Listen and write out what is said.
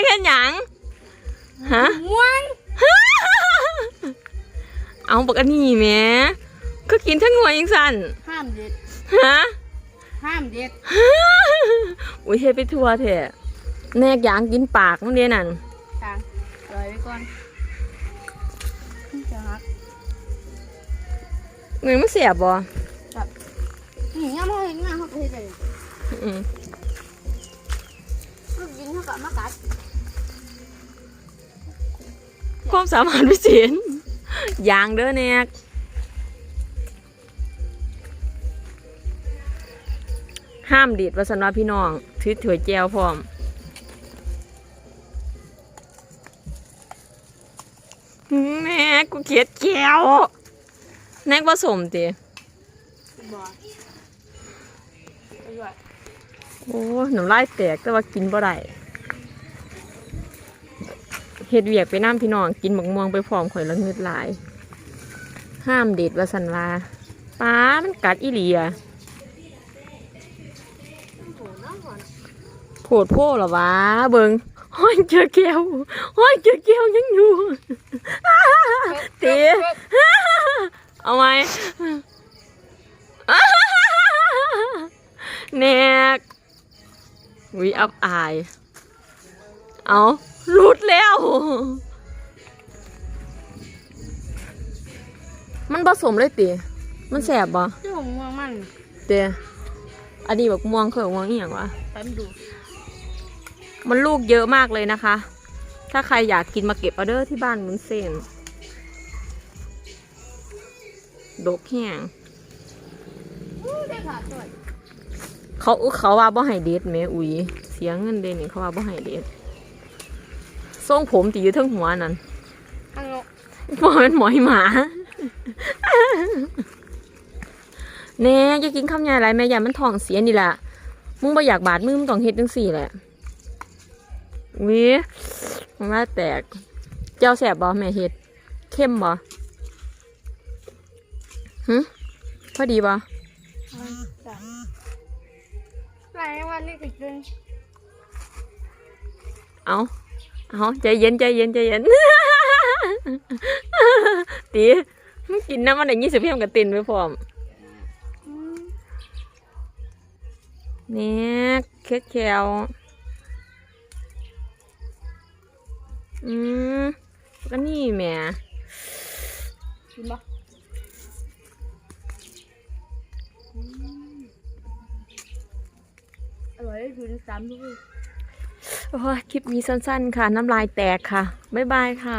กเห็นหยังฮะม่วงเอาปกอันนี้แหม่ก็กินทั้งหัวยังสั่นห้ามเด็ดฮะห้ามเด็ดอุ้ยเฮ็ดไปทั่วเถอะแนกอยางกินปากมันเดียนั่นทางปล่อยไว้ก่อนจะฮักเงินมันเสียบบ่นี่ง่ามเขาเห็นง่ามเขาก็เห็นเลยอืมลูกยิงเขาก็เอามากัด ความสามารถพิเศษยางเด้อแนกห้ามดีดวาสนาพี่น้องถือถวยแจวพร้อมแม่กูเกียดแก้วแนกผสมติบ่ไปด้วยโอ้หนูไล่แตกแต่ว่ากินบ่ได้ เฮ็ดเวียกไปน้ำพี่น้องกินหมกม่วงไปพร้อมข่อยละเงืดหลาย ห้ามเด็ดว่าสันว่าป้ามันกัดอีหลีอะโผดโพ่เหรอวะเบิงห้อยเจอแก้วห้อยเจอแก้วยังอยู่เต๋เอาไหมแนกวิอับอาย เอารุดแล้ว มันผสมเลยติมันแสบบ่ที่ผมม่วงมันเตะอันนี้แบบม่วงเคยม่วงอีหยังวะตันดู มันลูกเยอะมากเลยนะคะ ถ้าใครอยากกินมาเก็บออเดอร์ที่บ้านมุนเซนดกแห้งอู้ได้ขาดด้วยเขาเขาว่าบ่ให้เด็ดแหม่อุ้ยเสียเงินเดนนี่เขาว่าบ่ให้เด็ด ทรงผมตีอยู่เทั้งหัวนั่นข้างนอกบ่เป็นหมอยหมาแน่จะกินข้าวใหญ่ไรแม่ยามันท้องเสียนี่แหละมึงบ่อยากบาดมือมึงต้องเฮ็ดจังสี่แหละวิมันว่าแตก เจ้าแสบบ่แม่เฮ็ดเข้มบ่หึพอดีบ่จ้ะหลายวันนี่ติดเลยเอา เอาใจเย็นใจเย็นใจเย็นตีมึงกินน้ำมันได้ยี่สิบเพียมกับตินไปพร้อมอืมเนี่ยเค็ดแคลอืมก็นี่แม่กินปะอืมอร่อยได้ถึงสามลูก โอ้คลิปนี้สั้นๆค่ะ น้ำลายแตกค่ะ บ๊ายบายค่ะ